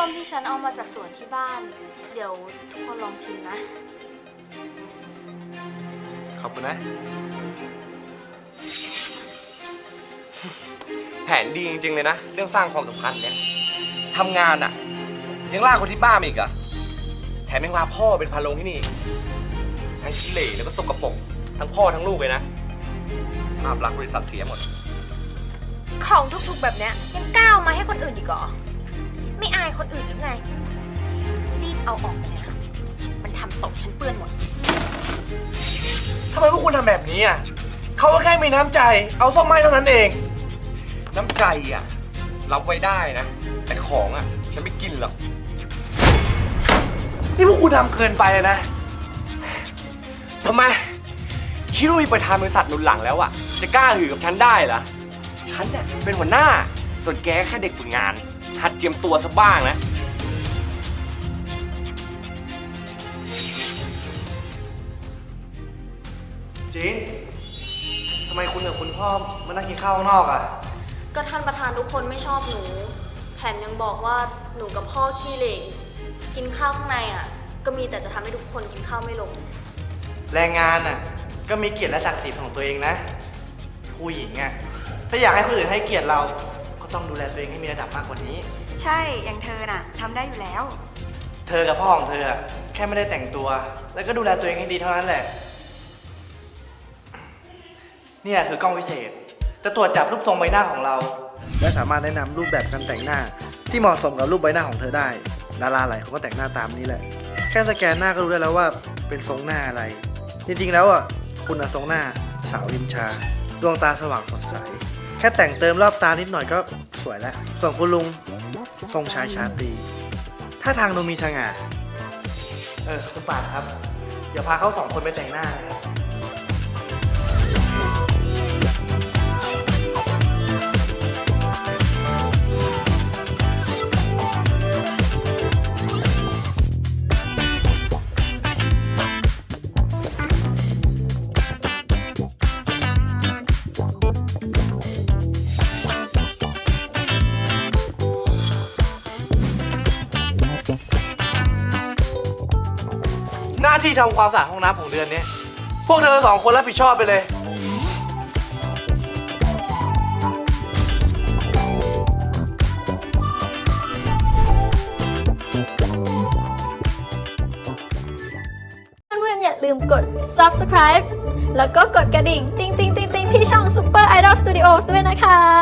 ส้มที่ฉันเอามาจากสวนที่บ้าน เดี๋ยวทุกคนลองชิมนะ ขอบคุณนะ แผนดีจริงๆเลยนะ เรื่องสร้างความสัมพันธ์เนี่ยทำงานอะยังลากคนที่บ้านมาอีกอะแถมยังลาพ่อเป็นพาลงที่นี่อีกทั้งขี้เหร่แล้วก็สกปรกทั้งพ่อทั้งลูกเลยนะภาพลักษณ์บริษัทเสียหมด ของทุกๆแบบเนี้ยยังก้าวมาให้คนอื่นอีกเหรอ ไม่อายคนอื่นหรือไง รีบเอาออกไปเลยค่ะมันทำตะฉันเปื้อนหมด ทำไมพวกคุณทำแบบนี้อะเขาก็แค่มีน้ำใจ เอาส้มไม้เท่านั้นเอง น้ำใจอะ รับไว้ได้นะ แต่ของอะ ฉันไม่กินหรอก นี่พวกคุณทำเกินไปนะทำไม คิดว่ามีประธานบริษัทหนุนหลังแล้วอะ จะกล้าหือกับฉันได้เหรอ ฉันเนี่ยเป็นหัวหน้า ส่วนแกแค่เด็กฝึกงาน หัดเจียมตัวซะบ้างนะ จีนทำไมคุณกับคุณพ่อมานั่งกินข้าวข้างนอกอะ ก็ท่านประธานทุกคนไม่ชอบหนู แถมยังบอกว่าหนูกับพ่อขี้เหร่กินข้าวข้างในอะ ก็มีแต่จะทำให้ทุกคนกินข้าวไม่ลง แรงงานอะ ก็มีเกียรติและศักดิ์ศรีของตัวเองนะ ผู้หญิงอะ ถ้าอยากให้คนอื่นให้เกียรติเราก็ ต้องดูแลตัวเองให้มีระดับมากกว่านี้ ใช่ อย่างเธอน่ะทำได้อยู่แล้ว เธอกับพ่อของเธออะแค่ไม่ได้แต่งตัว แล้วก็ดูแลตัวเองให้ดีเท่านั้นแหละ เนี่ยคือกล้องวิเศษ จะตรวจจับรูปทรงใบหน้าของเรา และสามารถแนะนำรูปแบบการแต่งหน้า ที่เหมาะสมกับรูปใบหน้าของเธอได้ ดาราหลายคนก็แต่งหน้าตามนี้แหละ แค่สแกนหน้าก็รู้ได้แล้วว่าเป็นทรงหน้าอะไร จริงๆแล้วอะคุณอะทรงหน้าสาวริมชา ดวงตาสว่างสดใส แค่แต่งเติมรอบตานิดหน่อยก็สวยแล้ว ส่วนคุณลุงทรงชายชาตรีถ้าทางดูมีสง่า เออ คุณป่านครับ เดี๋ยวพาเขาสองคนไปแต่งหน้านะครับ น้าที่ทำความสะอาดห้องน้ำของเดือนนี้ พวกเธอสองคนรับผิดชอบไปเลย เพื่อนๆอย่าลืมกด subscribe แล้วก็กดกระดิ่ง ติ๊งติ๊งติ๊งติ๊งที่ช่อง Super Idol Studios ด้วยนะคะ